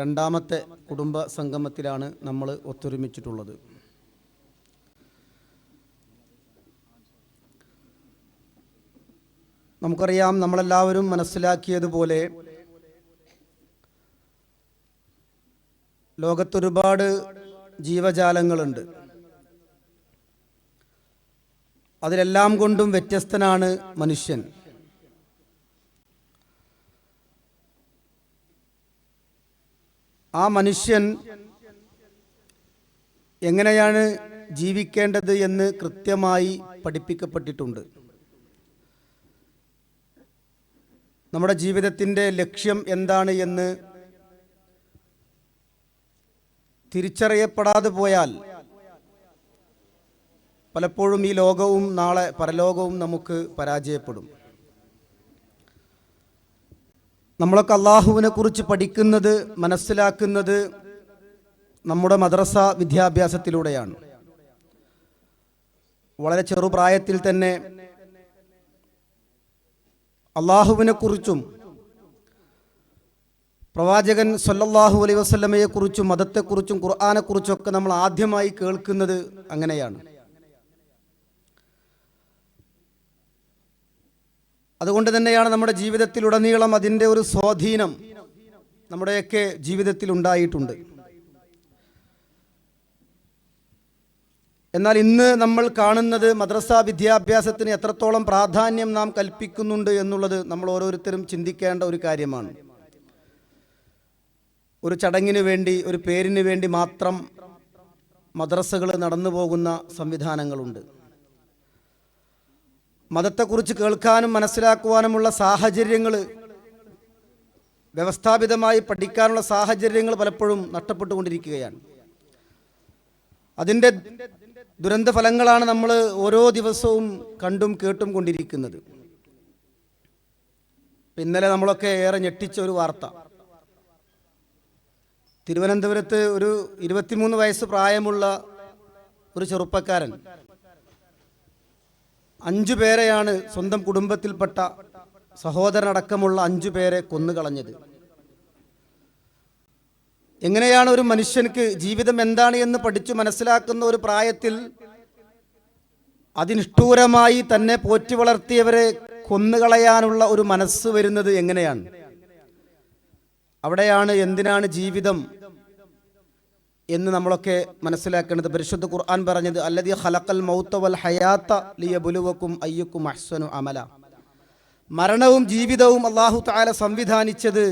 രണ്ടാമത്തെ കുടുംബ സംഗമത്തിലാണ് നമ്മൾ ഒത്തൊരുമിച്ചിട്ടുള്ളത്. നമുക്കറിയാം നമ്മളെല്ലാവരും മനസ്സിലാക്കിയതുപോലെ ലോകത്തൊരുപാട് ജീവജാലങ്ങളുണ്ട്. അതിലെല്ലാം കൊണ്ടും വ്യത്യസ്തനാണ് മനുഷ്യൻ. ആ മനുഷ്യൻ എങ്ങനെയാണ് ജീവിക്കേണ്ടത് എന്ന് കൃത്യമായി പഠിപ്പിക്കപ്പെട്ടിട്ടുണ്ട്. നമ്മുടെ ജീവിതത്തിന്റെ ലക്ഷ്യം എന്താണ് എന്ന് തിരിച്ചറിയപ്പെടാതെ പോയാൽ പലപ്പോഴും ഈ ലോകവും നാളെ പരലോകവും നമുക്ക് പരാജയപ്പെടും. നമ്മളൊക്കെ അള്ളാഹുവിനെ കുറിച്ച് പഠിക്കുന്നത് മനസ്സിലാക്കുന്നത് നമ്മുടെ മദ്രസ വിദ്യാഭ്യാസത്തിലൂടെയാണ്. വളരെ ചെറുപ്രായത്തിൽ തന്നെ അള്ളാഹുവിനെ കുറിച്ചും പ്രവാചകൻ സൊല്ലാഹു അലൈഹി വസല്ലമയെ കുറിച്ചും മതത്തെക്കുറിച്ചും ഖുർആാനെക്കുറിച്ചും ഒക്കെ നമ്മൾ ആദ്യമായി കേൾക്കുന്നത് അങ്ങനെയാണ്. അതുകൊണ്ട് തന്നെയാണ് നമ്മുടെ ജീവിതത്തിലുടനീളം അതിന്റെ ഒരു സ്വാധീനം നമ്മുടെയൊക്കെ ജീവിതത്തിൽ ഉണ്ടായിട്ടുണ്ട് എന്നാൽ ഇന്ന് നമ്മൾ കാണുന്നത് മദ്രസ വിദ്യാഭ്യാസത്തിന് എത്രത്തോളം പ്രാധാന്യം നാം കൽപ്പിക്കുന്നുണ്ട് എന്നുള്ളത് നമ്മൾ ഓരോരുത്തരും ചിന്തിക്കേണ്ട ഒരു കാര്യമാണ്. ഒരു ചടങ്ങിന് വേണ്ടി ഒരു പേരിന് വേണ്ടി മാത്രം മദ്രസകൾ നടന്നു പോകുന്ന സംവിധാനങ്ങളുണ്ട്. മതത്തെക്കുറിച്ച് കേൾക്കാനും മനസ്സിലാക്കുവാനുമുള്ള സാഹചര്യങ്ങൾ വ്യവസ്ഥാപിതമായി പഠിക്കാനുള്ള സാഹചര്യങ്ങൾ പലപ്പോഴും നഷ്ടപ്പെട്ടുകൊണ്ടിരിക്കുകയാണ്. അതിന്റെ ദുരന്ത ഫലങ്ങളാണ് നമ്മൾ ഓരോ ദിവസവും കണ്ടും കേട്ടും കൊണ്ടിരിക്കുന്നത്. ഇന്നലെ നമ്മളൊക്കെ ഏറെ ഞെട്ടിച്ച ഒരു വാർത്ത. തിരുവനന്തപുരത്ത് ഒരു ഇരുപത്തിമൂന്ന് വയസ്സ് പ്രായമുള്ള ഒരു ചെറുപ്പക്കാരൻ അഞ്ചു പേരെയാണ് സ്വന്തം കുടുംബത്തിൽപ്പെട്ട സഹോദരനടക്കമുള്ള അഞ്ചു പേരെ കൊന്നുകളഞ്ഞത്. എങ്ങനെയാണ് ഒരു മനുഷ്യനക്ക് ജീവിതം എന്താണ് എന്ന് പഠിച്ചു മനസ്സിലാക്കുന്ന ഒരു പ്രായത്തിൽ അതിനിഷ്ഠൂരമായി തന്നെ പോറ്റി വളർത്തിയവരെ കൊന്നുകളയാനുള്ള ഒരു മനസ്സ് വരുന്നത് എങ്ങനെയാണ്? അവിടെയാണ് എന്തിനാണ് ജീവിതം എന്ന് നമ്മളൊക്കെ മനസ്സിലാക്കേണ്ടത് പരിശുദ്ധ ഖുർആൻ പറഞ്ഞത് അല്ലതി ഹലക്കൽ മൗത്ത വൽ ഹയാത്ത ലിയബുലുവക്കും അയ്യക്കും അഹ്സനു അമല. മരണവും ജീവിതവും അള്ളാഹു താല സംവിധാനിച്ചത്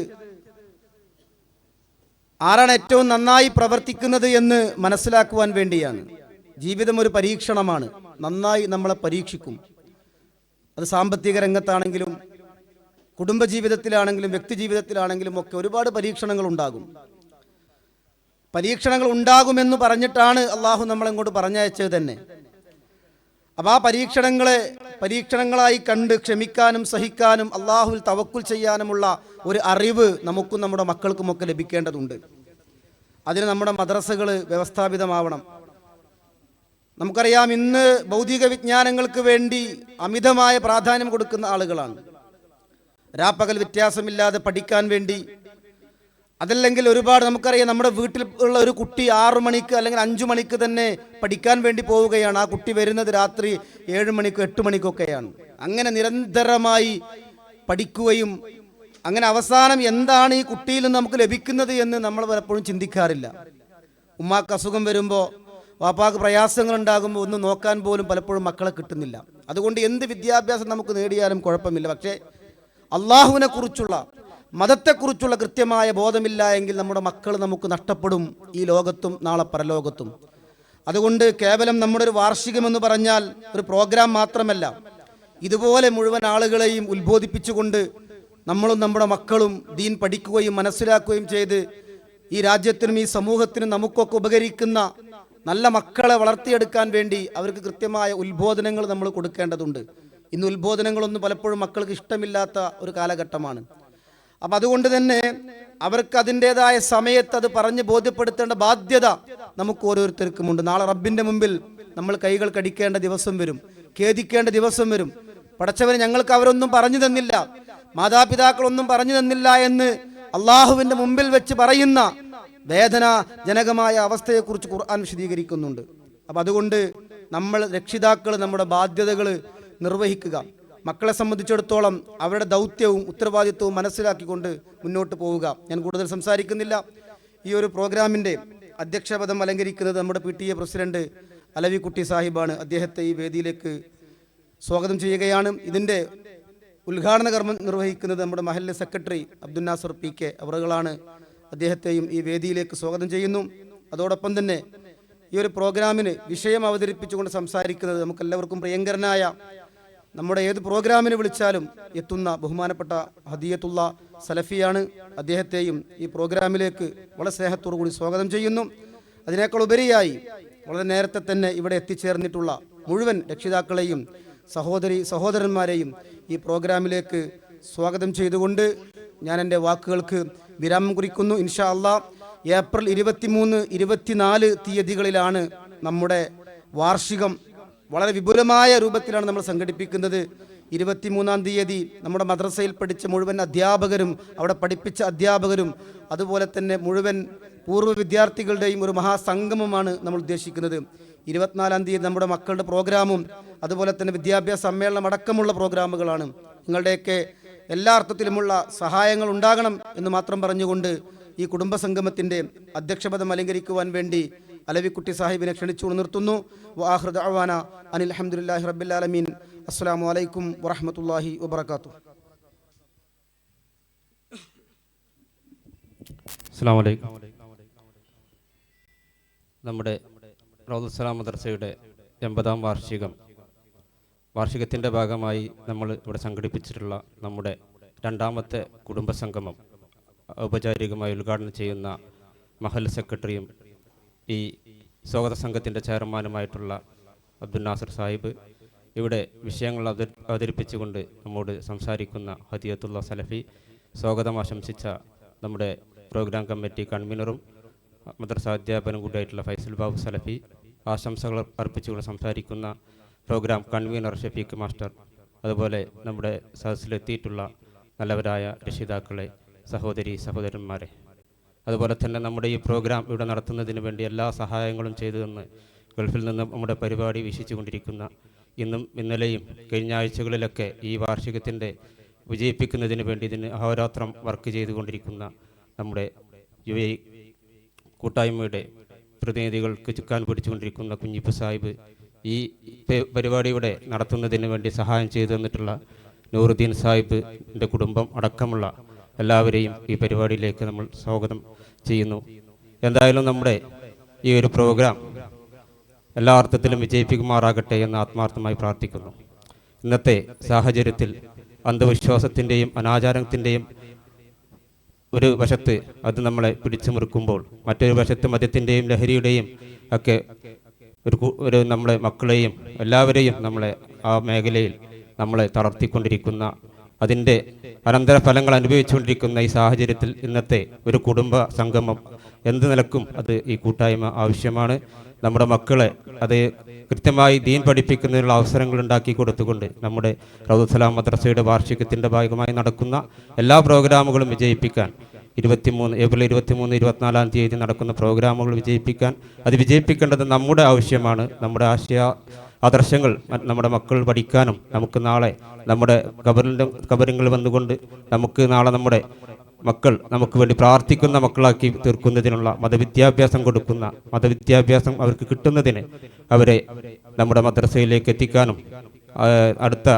ആരാണ് ഏറ്റവും നന്നായി പ്രവർത്തിക്കുന്നത് എന്ന് മനസ്സിലാക്കുവാൻ വേണ്ടിയാണ്. ജീവിതം ഒരു പരീക്ഷണമാണ്. നന്നായി നമ്മളെ പരീക്ഷിക്കും. അത് സാമ്പത്തിക രംഗത്താണെങ്കിലും കുടുംബജീവിതത്തിലാണെങ്കിലും വ്യക്തി ജീവിതത്തിലാണെങ്കിലും ഒക്കെ ഒരുപാട് പരീക്ഷണങ്ങൾ ഉണ്ടാകും. പരീക്ഷണങ്ങൾ ഉണ്ടാകുമെന്ന് പറഞ്ഞിട്ടാണ് അള്ളാഹു നമ്മളെങ്ങോട്ട് പറഞ്ഞയച്ചത് തന്നെ. അപ്പോൾ ആ പരീക്ഷണങ്ങളെ പരീക്ഷണങ്ങളായി കണ്ട് ക്ഷമിക്കാനും സഹിക്കാനും അള്ളാഹുവിൽ തവക്കുൽ ചെയ്യാനുമുള്ള ഒരു അറിവ് നമുക്കും നമ്മുടെ മക്കൾക്കുമൊക്കെ ലഭിക്കേണ്ടതുണ്ട്. അതിന് നമ്മുടെ മദ്രസകൾ വ്യവസ്ഥാപിതമാവണം. നമുക്കറിയാം ഇന്ന് ഭൗതിക വിജ്ഞാനങ്ങൾക്ക് വേണ്ടി അമിതമായ പ്രാധാന്യം കൊടുക്കുന്ന ആളുകളാണ്. രാപ്പകൽ വ്യത്യാസമില്ലാതെ പഠിക്കാൻ വേണ്ടി അതല്ലെങ്കിൽ ഒരുപാട് നമുക്കറിയാം നമ്മുടെ വീട്ടിൽ ഉള്ള ഒരു കുട്ടി ആറു മണിക്ക് അല്ലെങ്കിൽ അഞ്ചു മണിക്ക് തന്നെ പഠിക്കാൻ വേണ്ടി പോവുകയാണ്. ആ കുട്ടി വരുന്നത് രാത്രി ഏഴ് മണിക്കോ എട്ട് മണിക്കൊക്കെയാണ്. അങ്ങനെ നിരന്തരമായി പഠിക്കുകയും അങ്ങനെ അവസാനം എന്താണ് ഈ കുട്ടിയിൽ നിന്ന് നമുക്ക് ലഭിക്കുന്നത് എന്ന് നമ്മൾ പലപ്പോഴും ചിന്തിക്കാറില്ല. ഉമ്മാക്ക് അസുഖം വരുമ്പോൾ വാപ്പാക്ക് പ്രയാസങ്ങൾ ഉണ്ടാകുമ്പോൾ ഒന്ന് നോക്കാൻ പോലും പലപ്പോഴും മക്കളെ കിട്ടുന്നില്ല. അതുകൊണ്ട് എന്ത് വിദ്യാഭ്യാസം നമുക്ക് നേടിയാലും കുഴപ്പമില്ല. പക്ഷേ അള്ളാഹുവിനെ കുറിച്ചുള്ള മതത്തെക്കുറിച്ചുള്ള കൃത്യമായ ബോധമില്ല എങ്കിൽ നമ്മുടെ മക്കൾ നമുക്ക് നഷ്ടപ്പെടും ഈ ലോകത്തും നാളെ പരലോകത്തും. അതുകൊണ്ട് കേവലം നമ്മുടെ ഒരു വാർഷികമെന്ന് പറഞ്ഞാൽ ഒരു പ്രോഗ്രാം മാത്രമല്ല. ഇതുപോലെ മുഴുവൻ ആളുകളെയും ഉത്ബോധിപ്പിച്ചുകൊണ്ട് നമ്മളും നമ്മുടെ മക്കളും ദീൻ പഠിക്കുകയും മനസ്സിലാക്കുകയും ചെയ്ത് ഈ രാജ്യത്തിനും ഈ സമൂഹത്തിനും നമുക്കൊക്കെ ഉപകരിക്കുന്ന നല്ല മക്കളെ വളർത്തിയെടുക്കാൻ വേണ്ടി അവർക്ക് കൃത്യമായ ഉത്ബോധനങ്ങൾ നമ്മൾ കൊടുക്കേണ്ടതുണ്ട്. ഇന്ന് ഉത്ബോധനങ്ങളൊന്നും പലപ്പോഴും മക്കൾക്ക് ഇഷ്ടമില്ലാത്ത ഒരു കാലഘട്ടമാണ്. അപ്പം അതുകൊണ്ട് തന്നെ അവർക്ക് അതിന്റെതായ സമയത്ത് അത് പറഞ്ഞ് ബോധ്യപ്പെടുത്തേണ്ട ബാധ്യത നമുക്ക് ഓരോരുത്തർക്കുമുണ്ട് നാളെ റബ്ബിന്റെ മുമ്പിൽ നമ്മൾ കൈകൾ കടിക്കേണ്ട ദിവസം വരും. ഖേദിക്കേണ്ട ദിവസം വരും. പടച്ചവന് ഞങ്ങൾക്ക് അവരൊന്നും പറഞ്ഞു തന്നില്ല. മാതാപിതാക്കളൊന്നും പറഞ്ഞു തന്നില്ല എന്ന് അള്ളാഹുവിന്റെ മുമ്പിൽ വെച്ച് പറയുന്ന വേദന വേദനാജനകമായ അവസ്ഥയെക്കുറിച്ച് ഖുർആൻ വിശദീകരിക്കുന്നുണ്ട്. അപ്പം അതുകൊണ്ട് നമ്മൾ രക്ഷിതാക്കൾ നമ്മുടെ ബാധ്യതകൾ നിർവഹിക്കുക. മക്കളെ സംബന്ധിച്ചിടത്തോളം അവരുടെ ദൗത്യവും ഉത്തരവാദിത്വവും മനസ്സിലാക്കിക്കൊണ്ട് മുന്നോട്ട് പോവുക. ഞാൻ കൂടുതൽ സംസാരിക്കുന്നില്ല. ഈ ഒരു പ്രോഗ്രാമിന്റെ അധ്യക്ഷപദം അലങ്കരിക്കുന്നത് നമ്മുടെ P T A president Alavikutty സാഹിബാണ്. അദ്ദേഹത്തെ ഈ വേദിയിലേക്ക് സ്വാഗതം ചെയ്യുകയാണ്. ഇതിന്റെ ഉദ്ഘാടന കർമ്മം നിർവഹിക്കുന്നത് നമ്മുടെ മഹല്ല് secretary Abdul Nasar P K അവറുകളാണ്. അദ്ദേഹത്തെയും ഈ വേദിയിലേക്ക് സ്വാഗതം ചെയ്യുന്നു. അതോടൊപ്പം തന്നെ ഈ ഒരു പ്രോഗ്രാമിന് വിഷയം അവതരിപ്പിച്ചുകൊണ്ട് സംസാരിക്കുന്നത് നമുക്കെല്ലാവർക്കും പ്രിയങ്കരനായ നമ്മുടെ ഏത് പ്രോഗ്രാമിന് വിളിച്ചാലും എത്തുന്ന ബഹുമാനപ്പെട്ട ഹദിയത്തുള്ള സലഫിയാണ്. അദ്ദേഹത്തെയും ഈ പ്രോഗ്രാമിലേക്ക് വളരെ സ്നേഹത്തോടു കൂടി സ്വാഗതം ചെയ്യുന്നു. അതിനേക്കാൾ ഉപരിയായി വളരെ നേരത്തെ തന്നെ ഇവിടെ എത്തിച്ചേർന്നിട്ടുള്ള മുഴുവൻ രക്ഷിതാക്കളെയും സഹോദരി സഹോദരന്മാരെയും ഈ പ്രോഗ്രാമിലേക്ക് സ്വാഗതം ചെയ്തുകൊണ്ട് ഞാൻ എന്റെ വാക്കുകൾക്ക് വിരാമം കുറിക്കുന്നു. ഇൻഷാ അള്ളാ ഏപ്രിൽ ഇരുപത്തിമൂന്ന് ഇരുപത്തിനാല് തീയതികളിലാണ് നമ്മുടെ വാർഷികം വളരെ വിപുലമായ രൂപത്തിലാണ് നമ്മൾ സംഘടിപ്പിക്കുന്നത്. ഇരുപത്തിമൂന്നാം തീയതി നമ്മുടെ മദ്രസയിൽ പഠിച്ച മുഴുവൻ അധ്യാപകരും അവിടെ പഠിപ്പിച്ച അധ്യാപകരും അതുപോലെ തന്നെ മുഴുവൻ പൂർവ വിദ്യാർത്ഥികളുടെയും ഒരു മഹാസംഗമമാണ് നമ്മൾ ഉദ്ദേശിക്കുന്നത്. ഇരുപത്തിനാലാം തീയതി നമ്മുടെ മക്കളുടെ പ്രോഗ്രാമും അതുപോലെ തന്നെ വിദ്യാഭ്യാസ സമ്മേളനം അടക്കമുള്ള പ്രോഗ്രാമുകളാണ്. നിങ്ങളുടെയൊക്കെ എല്ലാ അർത്ഥത്തിലുമുള്ള സഹായങ്ങൾ ഉണ്ടാകണം എന്ന് മാത്രം പറഞ്ഞുകൊണ്ട് ഈ കുടുംബസംഗമത്തിന്റെ അധ്യക്ഷപദം അലങ്കരിക്കുവാൻ വേണ്ടി അലവിക്കുട്ടി സാഹിബിനെ ക്ഷണിച്ചു നിർത്തുന്നു. വാഹൃദ് അവാന അനിൽ വറഹമത്തല്ലാഹി വബർക്കാത്തു നമ്മുടെ റൗദുസലാം മദർസയുടെ എൺപതാം വാർഷികം. വാർഷികത്തിന്റെ ഭാഗമായി നമ്മൾ ഇവിടെ സംഘടിപ്പിച്ചിട്ടുള്ള നമ്മുടെ രണ്ടാമത്തെ കുടുംബസംഗമം ഔപചാരികമായി ഉദ്ഘാടനം ചെയ്യുന്ന മഹൽ സെക്രട്ടറിയും ഈ സ്വാഗത സംഘത്തിന്റെ ചെയർമാനുമായിട്ടുള്ള അബ്ദുൽ നാസർ സാഹിബ് ഇവിടെ വിഷയങ്ങൾ അവതരി അവതരിപ്പിച്ചുകൊണ്ട് നമ്മോട് സംസാരിക്കുന്ന ഹദിയത്തുള്ള സലഫി സ്വാഗതം ആശംസിച്ച നമ്മുടെ പ്രോഗ്രാം കമ്മിറ്റി കൺവീനറും മദ്രസ അധ്യാപനം കൂടിയായിട്ടുള്ള ഫൈസൽ ബാബു സലഫി ആശംസകൾ അർപ്പിച്ചുകൊണ്ട് സംസാരിക്കുന്ന പ്രോഗ്രാം കൺവീനർ ഷഫീഖ് മാസ്റ്റർ അതുപോലെ നമ്മുടെ സദസ്സിലെത്തിയിട്ടുള്ള നല്ലവരായ രക്ഷിതാക്കളെ സഹോദരി സഹോദരന്മാരെ. അതുപോലെ തന്നെ നമ്മുടെ ഈ പ്രോഗ്രാം ഇവിടെ നടത്തുന്നതിന് വേണ്ടി എല്ലാ സഹായങ്ങളും ചെയ്തു തന്ന് ഗൾഫിൽ നിന്ന് നമ്മുടെ പരിപാടി വീക്ഷിച്ചുകൊണ്ടിരിക്കുന്ന ഇന്നും ഇന്നലെയും കഴിഞ്ഞ ആഴ്ചകളിലൊക്കെ ഈ വാർഷികത്തിന്റെ വിജയിപ്പിക്കുന്നതിന് വേണ്ടി ഇതിന് അഹോരാത്രം വർക്ക് ചെയ്തുകൊണ്ടിരിക്കുന്ന നമ്മുടെ യു എ കൂട്ടായ്മയുടെ പ്രതിനിധികൾക്ക് ചുക്കാൻ പിടിച്ചുകൊണ്ടിരിക്കുന്ന കുഞ്ഞിപ്പ് സാഹിബ് ഈ പരിപാടിയുടെ നടത്തുന്നതിന് വേണ്ടി സഹായം ചെയ്തു തന്നിട്ടുള്ള നൂറുദ്ദീൻ സാഹിബിന്റെ കുടുംബം അടക്കമുള്ള എല്ലാവരെയും ഈ പരിപാടിയിലേക്ക് നമ്മൾ സ്വാഗതം ചെയ്യുന്നു. എന്തായാലും നമ്മുടെ ഈ ഒരു പ്രോഗ്രാം എല്ലാ അർത്ഥത്തിലും വിജയിപ്പിക്കുമാറാകട്ടെ എന്ന് ആത്മാർത്ഥമായി പ്രാർത്ഥിക്കുന്നു. ഇന്നത്തെ സാഹചര്യത്തിൽ അന്ധവിശ്വാസത്തിന്റെയും അനാചാരത്തിന്റെയും ഒരു വശത്ത് അത് നമ്മളെ പിടിച്ചു മുറുക്കുമ്പോൾ മറ്റൊരു വശത്ത് മദ്യത്തിന്റെയും ലഹരിയുടെയും ഒക്കെ ഒരു ഒരു നമ്മളെ മക്കളെയും എല്ലാവരെയും നമ്മളെ ആ മേഖലയിൽ നമ്മളെ തളർത്തിക്കൊണ്ടിരിക്കുന്ന അതിന്റെ അനന്തരഫലങ്ങൾ അനുഭവിച്ചുകൊണ്ടിരിക്കുന്ന ഈ സാഹചര്യത്തിൽ ഇന്നത്തെ ഒരു കുടുംബ സംഗമം എന്ത് നിലക്കും അത് ഈ കൂട്ടായ്മ ആവശ്യമാണ്. നമ്മുടെ മക്കളെ അത് കൃത്യമായി ദീൻ പഠിപ്പിക്കുന്നതിനുള്ള അവസരങ്ങൾ ഉണ്ടാക്കി കൊടുത്തുകൊണ്ട് നമ്മുടെ റൗദുസലാം മദ്രസയുടെ വാർഷികത്തിന്റെ ഭാഗമായി നടക്കുന്ന എല്ലാ പ്രോഗ്രാമുകളും വിജയിപ്പിക്കാൻ ഇരുപത്തിമൂന്ന് ഏപ്രിൽ ഇരുപത്തിമൂന്ന് ഇരുപത്തിനാലാം തീയതി നടക്കുന്ന പ്രോഗ്രാമുകൾ വിജയിപ്പിക്കാൻ അത് വിജയിപ്പിക്കേണ്ടത് നമ്മുടെ ആവശ്യമാണ്. നമ്മുടെ ആശയ ആദർശങ്ങൾ നമ്മുടെ മക്കൾ പഠിക്കാനും നമുക്ക് നാളെ നമ്മുടെ കബറിന്റെ കബറിങ്ങൾ വന്നുകൊണ്ട് നമുക്ക് നാളെ നമ്മുടെ മക്കൾ നമുക്ക് വേണ്ടി പ്രാർത്ഥിക്കുന്ന മക്കളാക്കി തീർക്കുന്നതിനുള്ള മതവിദ്യാഭ്യാസം കൊടുക്കുന്ന മതവിദ്യാഭ്യാസം അവർക്ക് കിട്ടുന്നതിന് അവരെ നമ്മുടെ മദ്രസയിലേക്ക് എത്തിക്കാനും അടുത്ത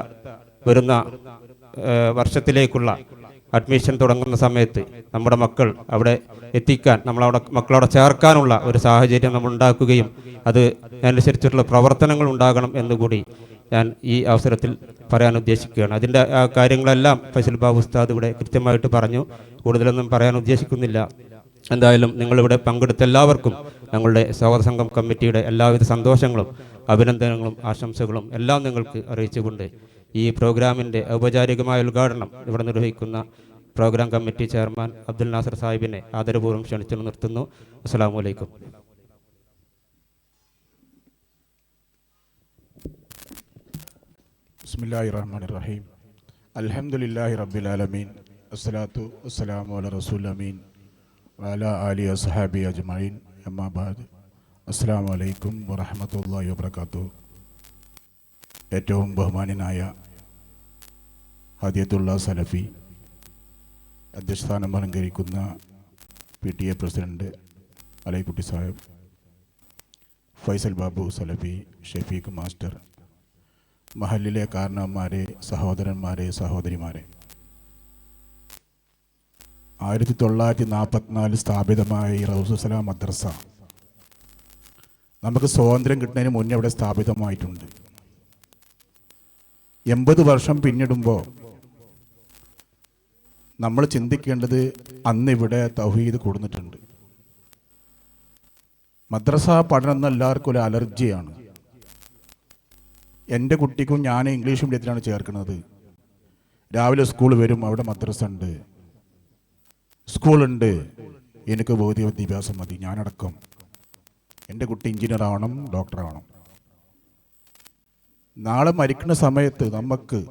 വരുന്ന വർഷത്തിലേക്കുള്ള അഡ്മിഷൻ തുടങ്ങുന്ന സമയത്ത് നമ്മുടെ മക്കൾ അവിടെ എത്തിക്കാൻ നമ്മളവിടെ മക്കളവിടെ ചേർക്കാനുള്ള ഒരു സാഹചര്യം നമ്മൾ ഉണ്ടാക്കുകയും അത് അനുസരിച്ചിട്ടുള്ള പ്രവർത്തനങ്ങൾ ഉണ്ടാകണം എന്നുകൂടി ഞാൻ ഈ അവസരത്തിൽ പറയാൻ ഉദ്ദേശിക്കുകയാണ്. അതിന്റെ ആ കാര്യങ്ങളെല്ലാം ഫൈസൽ ബാബു ഉസ്താദ് ഇവിടെ കൃത്യമായിട്ട് പറഞ്ഞു. കൂടുതലൊന്നും പറയാൻ ഉദ്ദേശിക്കുന്നില്ല. എന്തായാലും നിങ്ങളിവിടെ പങ്കെടുത്ത എല്ലാവർക്കും ഞങ്ങളുടെ സഹോദര സംഘം കമ്മിറ്റിയുടെ എല്ലാവിധ സന്തോഷങ്ങളും അഭിനന്ദനങ്ങളും ആശംസകളും എല്ലാം നിങ്ങൾക്ക് അറിയിച്ചുകൊണ്ട് ഈ പ്രോഗ്രാമിന്റെ ഔപചാരികമായ ഉദ്ഘാടനം ഇവിടെ നിർവഹിക്കുന്ന program committee chairman Abdul Nasar സാഹിബിനെ ആദരപൂർവം ക്ഷണിച്ചു നിർത്തുന്നു. അസ്സാം വലൈക്കും ബിസ്മില്ലാഹി റഹ്മാൻ റഹീം അലഹമുല്ലാഹി റബ്ബിലാലമീൻ അസ്സലാത്തു വസ്സലാമു അല റസൂലമീൻ വാല അലി അസ്ഹാബി അജ്മൈൻ അമ്മാബാദ് അസ്സാം വലൈക്കും വറഹമത്തല്ലാ വാത്തു ഏറ്റവും ബഹുമാന്യനായ ഹദിയത്തുള്ള സലഫി അധ്യക്ഷസ്ഥാനം അലങ്കരിക്കുന്ന P T A president Alaikutty Sahib Faisal Babu Salafi Shefeeq master മഹലിലെ കാരണവന്മാരെ സഹോദരന്മാരെ സഹോദരിമാരെ. ആയിരത്തി തൊള്ളായിരത്തി നാൽപ്പത്തിനാല് സ്ഥാപിതമായ ഈ റൗസുസലാം മദ്രസ നമുക്ക് സ്വാതന്ത്ര്യം കിട്ടുന്നതിന് മുന്നേ അവിടെ സ്ഥാപിതമായിട്ടുണ്ട്. എൺപത് വർഷം പിന്നിടുമ്പോൾ നമ്മൾ ചിന്തിക്കേണ്ടത് അന്ന് ഇവിടെ തൗഹീദ് കൊടുത്തിട്ടുണ്ട് മദ്രസ പഠനം എന്ന് എല്ലാവർക്കും ഒരു അലർജിയാണ്. എന്റെ കുട്ടിക്കും ഞാൻ ഇംഗ്ലീഷ് മീഡിയത്തിലാണ് ചേർക്കുന്നത്. രാവിലെ സ്കൂൾ വരും അവിടെ മദ്രസ ഉണ്ട്. സ്കൂളുണ്ട്. എനിക്ക് ഭൗതിക വിദ്യാഭ്യാസം മതി ഞാനടക്കം. എന്റെ കുട്ടി എഞ്ചിനീയർ ആവണം ഡോക്ടർ ആവണം. നാളെ മരിക്കുന്ന സമയത്ത് നമുക്ക്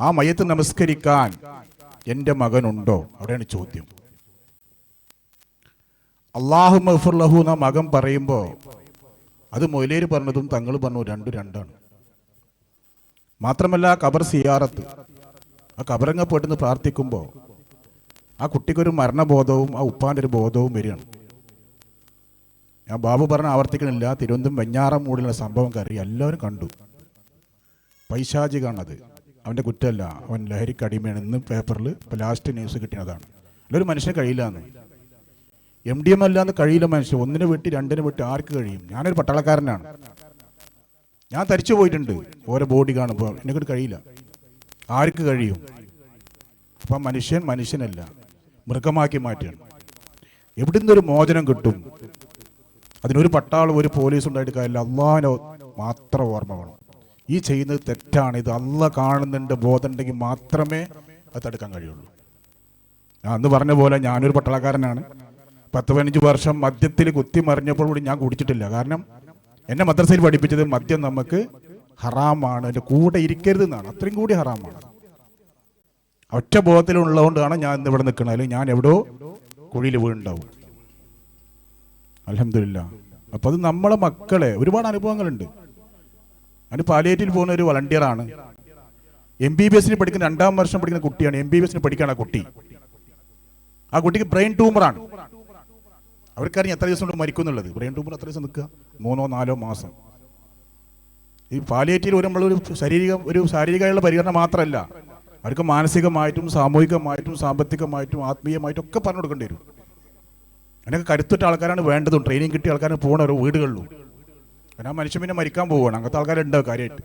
ആ മയത്ത് നമസ്കരിക്കാൻ എന്റെ മകനുണ്ടോ? അവിടെയാണ് ചോദ്യം. അള്ളാഹു മഫുർലഹു എന്ന മകൻ പറയുമ്പോൾ അത് മൊയിലേര് പറഞ്ഞതും തങ്ങൾ പറഞ്ഞു രണ്ടു രണ്ടാണ്. മാത്രമല്ല കബർ സിയാറത്ത് ആ കബറങ്ങ പെട്ടെന്ന് പ്രാർത്ഥിക്കുമ്പോൾ ആ കുട്ടിക്കൊരു മരണബോധവും ആ ഉപ്പാന്റെ ഒരു ബോധവും വരികയാണ്. ഞാൻ ബാബു പറഞ്ഞ ആവർത്തിക്കണില്ല. തിരുവനന്തപുരം വെഞ്ഞാറ മൂടിലുള്ള സംഭവം കയറി എല്ലാവരും കണ്ടു. പൈശാചികാണത്. അവന്റെ കുറ്റമല്ല. അവൻ ലഹരിക്ക് അടിമയാണ്. ഇന്ന് പേപ്പറിൽ ഇപ്പോൾ ലാസ്റ്റ് ന്യൂസ് കിട്ടിയതാണ്. അല്ലൊരു മനുഷ്യന് കഴിയില്ല എന്ന് എം ഡി എം അല്ലാന്ന് കഴിയില്ല മനുഷ്യൻ. ഒന്നിനെ വെട്ടി രണ്ടിനെ വെട്ടി ആർക്ക് കഴിയും? ഞാനൊരു പട്ടാളക്കാരനാണ്. ഞാൻ തരിച്ചു പോയിട്ടുണ്ട്. ഓരോ ബോഡി കാണുമ്പോൾ എന്നെക്കൊണ്ട് കഴിയില്ല. ആർക്ക് കഴിയും? അപ്പം മനുഷ്യൻ മനുഷ്യനല്ല. മൃഗമാക്കി മാറ്റുകയാണ് എവിടുന്നൊരു മോചനം കിട്ടും? അതിനൊരു പട്ടാളം ഒരു പോലീസ് ഉണ്ടായിട്ട് കാര്യമില്ല. അള്ളാഹിനെ മാത്രം ഓർമ്മ വേണം. ഈ ചെയ്യുന്നത് തെറ്റാണ്. ഇത് അല്ല കാണുന്നുണ്ട് ബോധം ഉണ്ടെങ്കിൽ മാത്രമേ അത് തടുക്കാൻ കഴിയുള്ളൂ. അന്ന് പറഞ്ഞ പോലെ ഞാനൊരു പട്ടാളക്കാരനാണ്. പത്ത് പതിനഞ്ച് വർഷം മദ്യത്തിൽ കുത്തി മറിഞ്ഞപ്പോൾ കൂടി ഞാൻ കുടിച്ചിട്ടില്ല. കാരണം എന്നെ മദ്രസയിൽ പഠിപ്പിച്ചത് മദ്യം നമുക്ക് ഹറാമാണ്. എന്റെ കൂടെ ഇരിക്കരുത് എന്നാണ്. അത്രയും കൂടി ഹറാമാണ്. ഒറ്റ ബോധത്തിലുള്ളതുകൊണ്ടാണ് ഞാൻ ഇന്ന് ഇവിടെ നിൽക്കുന്നത്. അല്ലെങ്കിൽ ഞാൻ എവിടെയോ കുഴിയിൽ വീണ്ടുണ്ടാവും അലഹമില്ല അപ്പോൾ അത് നമ്മളെ മക്കളെ ഒരുപാട് അനുഭവങ്ങളുണ്ട്. അതിന് പാലിയേറ്റിൽ പോകുന്ന ഒരു വളണ്ടിയറാണ് എം ബി ബി എസിന് പഠിക്കുന്ന രണ്ടാം വർഷം പഠിക്കുന്ന കുട്ടിയാണ്. എം ബി ബി എസിന് പഠിക്കുകയാണ് ആ കുട്ടി. ആ കുട്ടിക്ക് ബ്രെയിൻ ട്യൂമറാണ് അവർക്കറിയാം എത്ര ദിവസം കൊണ്ട് മരിക്കുന്നുള്ളത്. ബ്രെയിൻ ട്യൂമർ എത്ര ദിവസം നിൽക്കുക? മൂന്നോ നാലോ മാസം. ഈ പാലിയേറ്റീവ് ഒരു ശാരീരിക ഒരു ശാരീരികമായുള്ള പരിഗണന മാത്രമല്ല. അവർക്ക് മാനസികമായിട്ടും സാമൂഹികമായിട്ടും സാമ്പത്തികമായിട്ടും ആത്മീയമായിട്ടും ഒക്കെ പറഞ്ഞു കൊടുക്കേണ്ടി വരും. അതിനൊക്കെ കരുത്തുറ്റ ആൾക്കാരാണ് വേണ്ടതും. ട്രെയിനിങ് കിട്ടിയ ആൾക്കാരാണ് പോകണ ഓരോ വീടുകളിലും. കാരണം ആ മനുഷ്യൻ പിന്നെ മരിക്കാൻ പോവുകയാണ്. അങ്ങനത്തെ ആൾക്കാരുണ്ടോ കാര്യമായിട്ട്.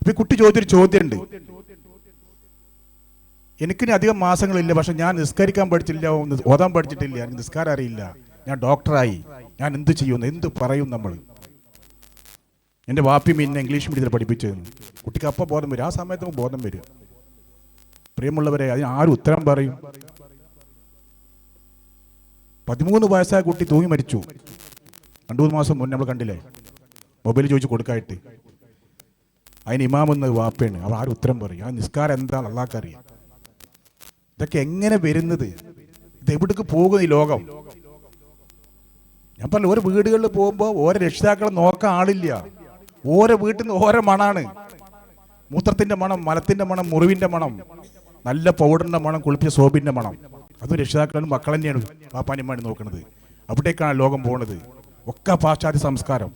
അപ്പം ഈ കുട്ടി ചോദിച്ചൊരു ചോദ്യമുണ്ട്. എനിക്കിനി അധികം മാസങ്ങളില്ല പക്ഷെ ഞാൻ നിസ്കരിക്കാൻ പഠിച്ചില്ല ഓതാൻ പഠിച്ചിട്ടില്ല. എനിക്ക് നിസ്കാരം അറിയില്ല. ഞാൻ ഡോക്ടറായി. ഞാൻ എന്ത് ചെയ്യുന്നു എന്ത് പറയും നമ്മൾ? എന്റെ വാപ്പി മീനെ ഇംഗ്ലീഷ് മീഡിയത്തിൽ പഠിപ്പിച്ചതെന്ന് കുട്ടിക്ക് അപ്പോൾ ബോധം വരും. ആ സമയത്ത് ബോധം വരും. പ്രിയമുള്ളവരെ അതിന് ആരും ഉത്തരം പറയും. പതിമൂന്ന് വയസ്സായ കുട്ടി തൂങ്ങി മരിച്ചു. രണ്ടു മൂന്ന് മാസം മുന്നേ നമ്മൾ കണ്ടില്ലേ? മൊബൈൽ ചോദിച്ചു കൊടുക്കായിട്ട്. അതിന് ഇമാമെന്ന് വാപ്പയാണ്. അവർ ആരും ഉത്തരം പറയും? ആ നിസ്കാരം എന്താണ് അള്ളാഹ്ക്കറിയാം ഇതൊക്കെ എങ്ങനെ വരുന്നത്? ഇത് എവിടേക്ക് പോകുന്നു ഈ ലോകം? ഞാൻ പറഞ്ഞു ഓരോ വീടുകളിൽ പോകുമ്പോൾ ഓരോ രക്ഷിതാക്കളെ നോക്കാൻ ആളില്ല. ഓരോ വീട്ടിൽ നിന്ന് ഓരോ മണാണ്. മൂത്രത്തിന്റെ മണം മലത്തിന്റെ മണം മുറിവിന്റെ മണം നല്ല പൗഡറിന്റെ മണം കുളിപ്പിച്ച സോപ്പിന്റെ മണം. അതും രക്ഷിതാക്കളും മക്കൾ തന്നെയാണ് പാപ്പാനിമാരി നോക്കുന്നത് അവിടേക്കാണ് ലോകം പോകുന്നത് ഒക്കെ പാശ്ചാത്യ സംസ്കാരം.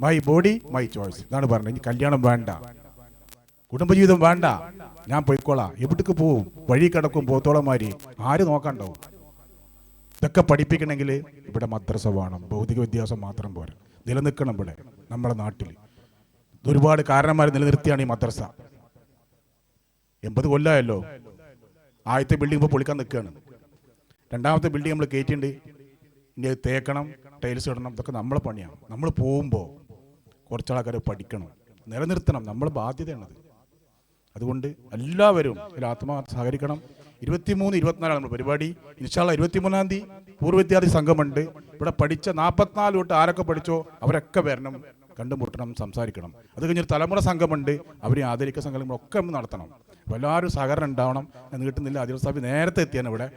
മൈ ബോഡി മൈ ചോയ്സ് ഇതാണ് പറഞ്ഞത്. ഇനി കല്യാണം വേണ്ട. കുടുംബജീവിതം വേണ്ട. ഞാൻ പോയിക്കോളാം. എവിടേക്ക് പോവും? വഴി കിടക്കും പോത്തോളമാരി ആര് നോക്കാണ്ടാവും? ഇതൊക്കെ പഠിപ്പിക്കണമെങ്കിൽ ഇവിടെ മദ്രസ വേണം. ഭൗതിക വ്യത്യാസം മാത്രം പോരാ. നിലനിൽക്കണം ഇവിടെ നമ്മുടെ നാട്ടിൽ. ഒരുപാട് കാരണന്മാർ നിലനിർത്തിയാണ് ഈ മദ്രസ. എൺപത് കൊല്ലമായല്ലോ ആദ്യത്തെ ബിൽഡിംഗ് ഇപ്പോൾ പൊളിക്കാൻ നിൽക്കുകയാണ് രണ്ടാമത്തെ ബിൽഡിംഗ് നമ്മൾ കയറ്റിണ്ട് ഇനി അത് തേക്കണം ടൈൽസ് ഇടണം ഇതൊക്കെ നമ്മളെ പണിയാണ്. നമ്മൾ പോകുമ്പോൾ കുറച്ച് ആൾക്കാർ പഠിക്കണം. നിലനിർത്തണം. നമ്മൾ ബാധ്യതയാണത്. അതുകൊണ്ട് എല്ലാവരും ഇതിൽ ആത്മാ സഹകരിക്കണം. ഇരുപത്തിമൂന്ന് ഇരുപത്തിനാലാണ് നമ്മൾ പരിപാടി. ഇൻഷാള്ള ഇരുപത്തിമൂന്നാം തീയതി പൂർവ വിദ്യാർത്ഥി സംഘമുണ്ട്. ഇവിടെ പഠിച്ച നാൽപ്പത്തിനാല് തൊട്ട് ആരൊക്കെ പഠിച്ചോ അവരൊക്കെ വരണം. കണ്ടുമുട്ടണം സംസാരിക്കണം. അത് കഴിഞ്ഞൊരു തലമുറ സംഘമുണ്ട്. അവരെ ആദരിക്കുന്ന സംഘം ഒക്കെ നമ്മൾ നടത്തണം. എല്ലാവരും സഹകരണം ഉണ്ടാവണം എന്ന് കിട്ടുന്നില്ല. അതിൽ സാബി നേരത്തെ എത്തിയാണ് ഇവിടെ.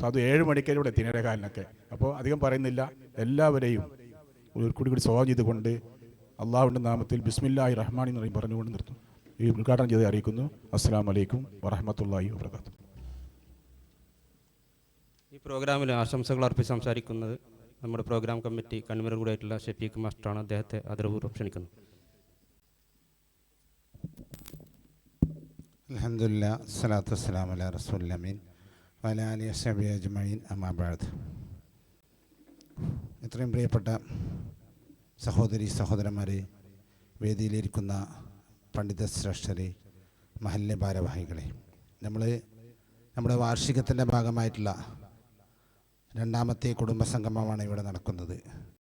സാധു ഏഴ് മണിക്കാണ് ഇവിടെ എത്തിയ കാലിനൊക്കെ. അപ്പോൾ അധികം പറയുന്നില്ല. എല്ലാവരെയും ഒരു കൂടി കൂടി സ്വാഗതം ചെയ്തുകൊണ്ട് അള്ളാഹുവിന്റെ നാമത്തിൽ ബിസ്മില്ലാഹി റഹ്മാൻ എന്ന് പറഞ്ഞുകൊണ്ട് നിർത്തും ഈ ഉദ്ഘാടനം ചെയ്ത് അറിയിക്കുന്നു. അസ്സാം വലൈക്കും വറഹമത്തല്ലാഹി വാത്തു ഈ പ്രോഗ്രാമിൽ ആശംസകൾ അർപ്പിച്ച് സംസാരിക്കുന്നത് നമ്മുടെ പ്രോഗ്രാം കമ്മിറ്റി കൺവീനർ കൂടിയായിട്ടുള്ള ഷഫീഖ് മാസ്റ്ററാണ്. അദ്ദേഹത്തെ ആദരപൂർവം ക്ഷണിക്കുന്നു. അലഹമില്ല വസ്സലാം അല റസൂല്ലമീൻ വലാലി അഷബി അജ്മീൻ അമാബാദ് ഇത്രയും പ്രിയപ്പെട്ട സഹോദരി സഹോദരന്മാരെ വേദിയിലിരിക്കുന്ന പണ്ഡിത ശ്രേഷ്ഠരെ മഹല്യ ഭാരവാഹികളെ നമ്മൾ നമ്മുടെ വാർഷികത്തിന്റെ ഭാഗമായിട്ടുള്ള രണ്ടാമത്തെ കുടുംബസംഗമമാണ് ഇവിടെ നടക്കുന്നത്.